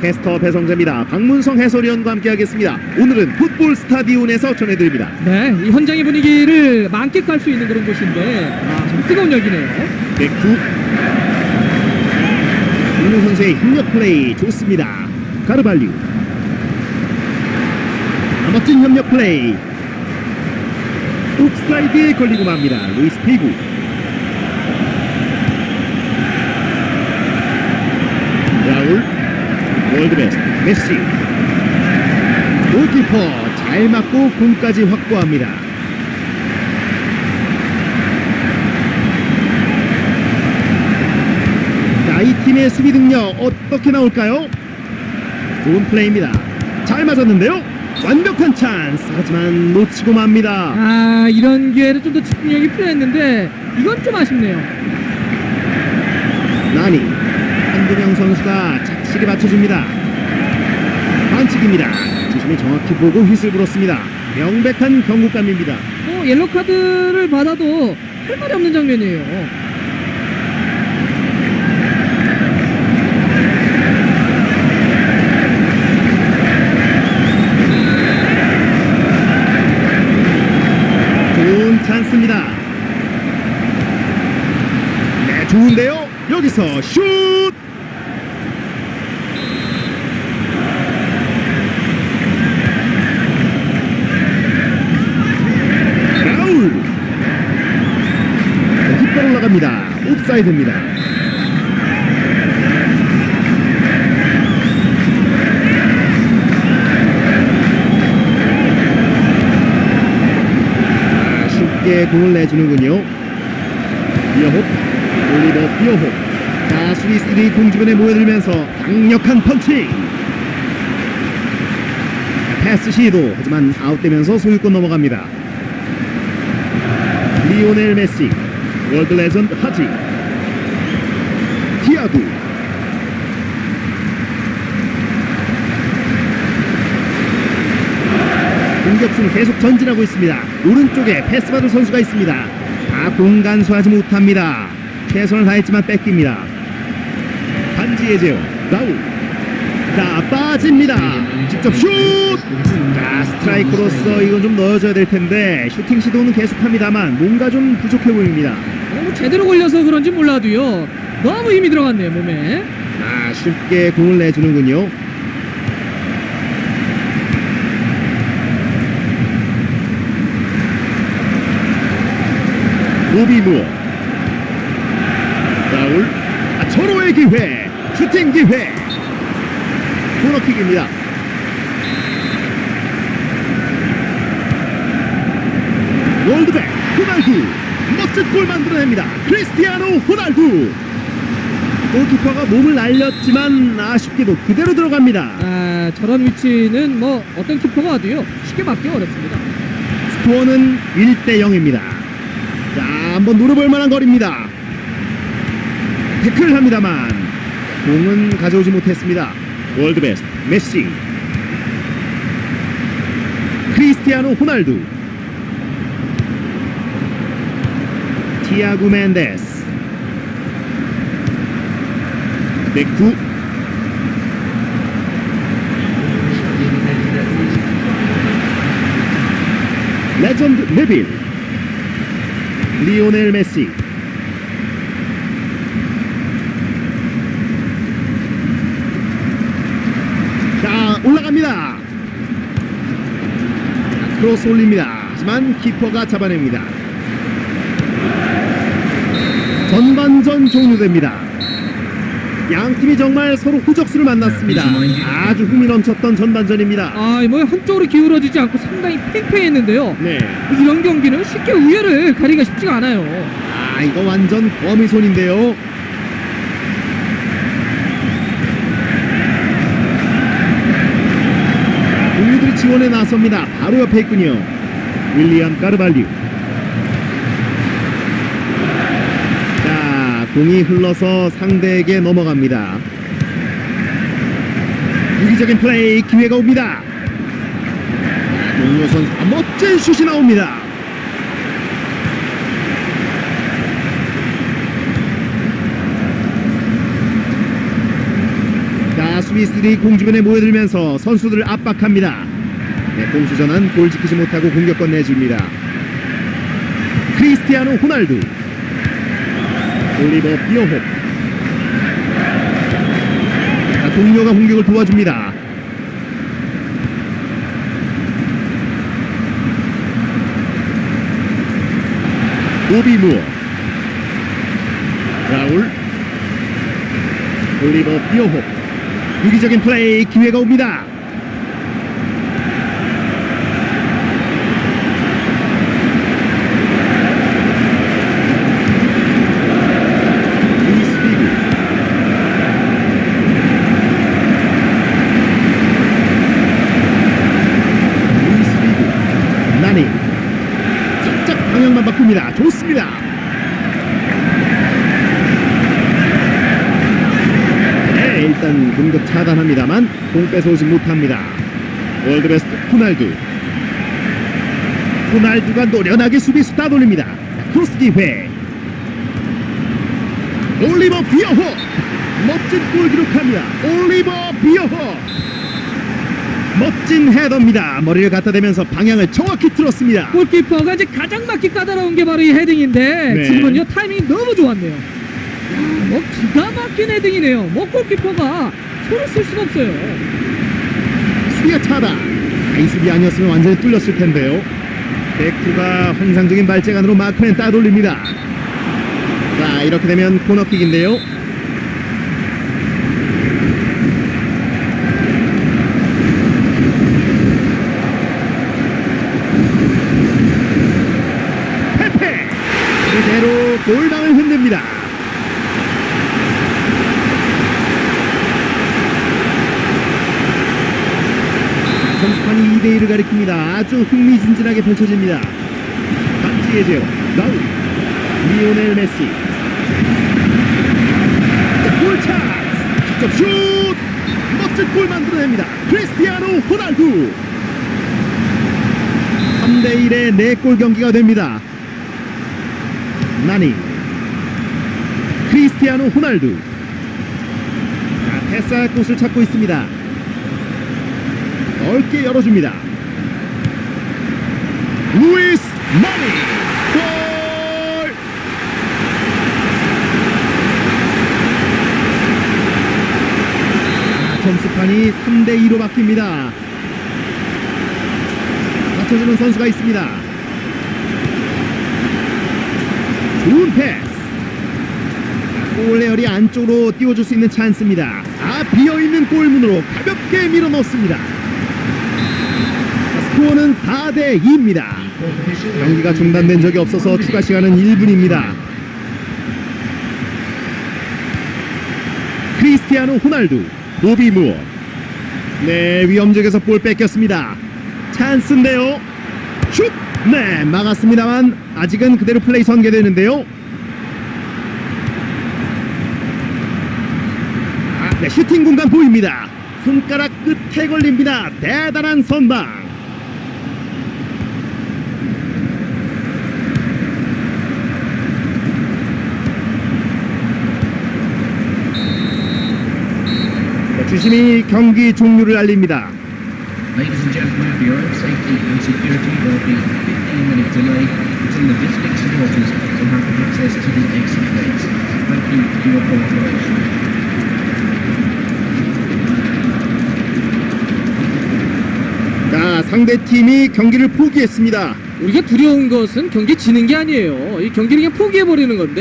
캐스터 배성재입니다. 박문성 해설위원과 함께하겠습니다. 오늘은 풋볼 스타디온에서 전해드립니다. 네, 이 현장의 분위기를 만끽할 수 있는 그런 곳인데 아, 참 뜨거운 열기네요. 백두 윤우 선수의 협력 플레이 좋습니다. 가르발류 아, 멋진 협력 플레이 옵사이드에 걸리고 맙니다. 루이스 피구 라울 월드베스트 메시 골키퍼 잘 맞고 공까지 확보합니다. 자, 이 팀의 수비 능력 어떻게 나올까요? 좋은 플레이입니다. 잘 맞았는데요. 완벽한 찬스. 하지만 놓치고 맙니다. 아, 이런 기회를 좀 더 집중력이 필요했는데 이건 좀 아쉽네요. 나니 한동영 선수가 착실히 맞춰줍니다. 반칙입니다. 주심이 정확히 보고 휘슬 불었습니다. 명백한 경고감입니다. 뭐 옐로 카드를 받아도 할 말이 없는 장면이에요. 좋은 찬스입니다. 네, 좋은데요. 여기서 슛! 라울! 깃발 올라갑니다. 옵사이드입니다. 아, 쉽게 공을 내주는군요. 비어홉, 올리버 비어홉. 자, 수리스들이 공 주변에 모여들면서 강력한 펀칭. 패스 시도, 하지만 아웃되면서 소유권 넘어갑니다. 리오넬 메시, 월드 레전드 하지, 티아구. 공격수는 계속 전진하고 있습니다. 오른쪽에 패스 받을 선수가 있습니다. 아, 공간 수하지 못합니다. 최선을 다했지만 뺏깁니다. 반지의 제어, 라울. 자, 빠집니다. 직접 슛! 자, 스트라이크로서 이건 좀 넣어줘야 될 텐데, 슈팅 시도는 계속합니다만, 뭔가 좀 부족해 보입니다. 어, 뭐 제대로 걸려서 그런지 몰라도요. 너무 힘이 들어갔네요, 몸에. 아, 쉽게 공을 내주는군요. 로비 무어 라울. 아, 절호의 기회. 슈팅 기회. 코너킥입니다. 월드백 호날두. 멋진 골 만들어냅니다. 크리스티아노 호날두 골키퍼가 몸을 날렸지만 아쉽게도 그대로 들어갑니다 아, 저런 위치는 뭐 어떤 키퍼가 와도요. 쉽게 막기 어렵습니다. 스코어는 1대 0입니다. 자, 한번 노려볼 만한 거리입니다. 태클 합니다만 공은 가져오지 못했습니다. 월드 베스트 메시 크리스티아노 호날두 티아구 멘데스 네쿠 레전드 네빌. 리오넬 메시. 자 올라갑니다. 크로스 올립니다. 하지만 키퍼가 잡아냅니다. 전반전 종료됩니다 양 팀이 정말 서로 후적수를 만났습니다. 아주 흥미 넘쳤던 전반전입니다. 아, 뭐 한쪽으로 기울어지지 않고 상당히 팽팽했는데요. 네. 이런 경기는 쉽게 우열을 가리기가 쉽지가 않아요. 아 이거 완전 거미손인데요. 동료들이 지원에 나섭니다. 바로 옆에 있군요. 윌리엄 까르발류 자 공이 흘러서 상대에게 넘어갑니다 유기적인 플레이 기회가 옵니다 동료 선수 아, 멋진 슛이 나옵니다 자 자, 수비수들이 공주변에 모여들면서 선수들을 압박합니다. 네, 공수 전환 골 지키지 못하고 공격권 내줍니다. 크리스티아노 호날두 올리버 비어홉 자, 동료가 공격을 도와줍니다. 오비 무어 라울 올리버 비어홉 유기적인 플레이 기회가 옵니다. 루이스 피그 루이스 피그 나니 살짝 방향만 바꿉니다. 좋습니다. 네, 일단 공격 차단합니다만 공 뺏어오지 못합니다. 월드베스트 호날두. 호날두가 노련하게 수비수 따돌립니다. 크로스 기회. 올리버 비어호. 멋진 골 기록합니다. 올리버 비어호. 멋진 헤더입니다. 머리를 갖다 대면서 방향을 정확히 틀었습니다. 골키퍼가 이제 가장 맞기 까다로운 게 바로 이 헤딩인데 네. 지금은요 타이밍이 너무 좋았네요. 야, 뭐 기가 막힌 헤딩이네요. 뭐 골키퍼가 손을 쓸 수가 없어요. 수비가 차다. 아, 이 수비 아니었으면 완전히 뚫렸을 텐데요. 백투가 환상적인 발재간으로 마크맨 따돌립니다. 자, 이렇게 되면 코너킥인데요. 페페! 그대로 골망을 흔듭니다. 2대1을 가리킵니다. 아주 흥미진진하게 펼쳐집니다. 반지의 제어, 라울, 리오넬 메시. 자, 골 찬스! 직접 슛! 멋진 골 만들어냅니다. 크리스티아노 호날두! 3대1의 4골 경기가 됩니다. 나니. 크리스티아노 호날두. 자, 패스할 곳을 찾고 있습니다. 넓게 열어줍니다. 루이스 마니 골! 아, 점수판이 3대 2로 바뀝니다. 맞춰주는 선수가 있습니다. 좋은 패스. 골레어리 안쪽으로 띄워줄 수 있는 찬스입니다. 아 비어있는 골문으로 가볍게 밀어넣습니다. 스코어는 4대 2입니다. 경기가 중단된 적이 없어서 추가 시간은 1분입니다. 크리스티아노 호날두, 보비 무어. 네, 위험적에서 볼 뺏겼습니다. 찬스인데요. 슛! 네, 막았습니다만 아직은 그대로 플레이 전개되는데요. 아, 네, 슈팅 공간 보입니다. 손가락 끝에 걸립니다. 대단한 선방. 주심이 경기 종료를 알립니다. Ladies and gentlemen, for your own safety and security, there will be a 15-minute delay between the visiting supporters to have access to the exit gates. Thank you for your cooperation. 자, 상대 팀이 경기를 포기했습니다. 우리가 두려운 것은 경기 지는 게 아니에요. 이 경기를 그냥 포기해 버리는 건데.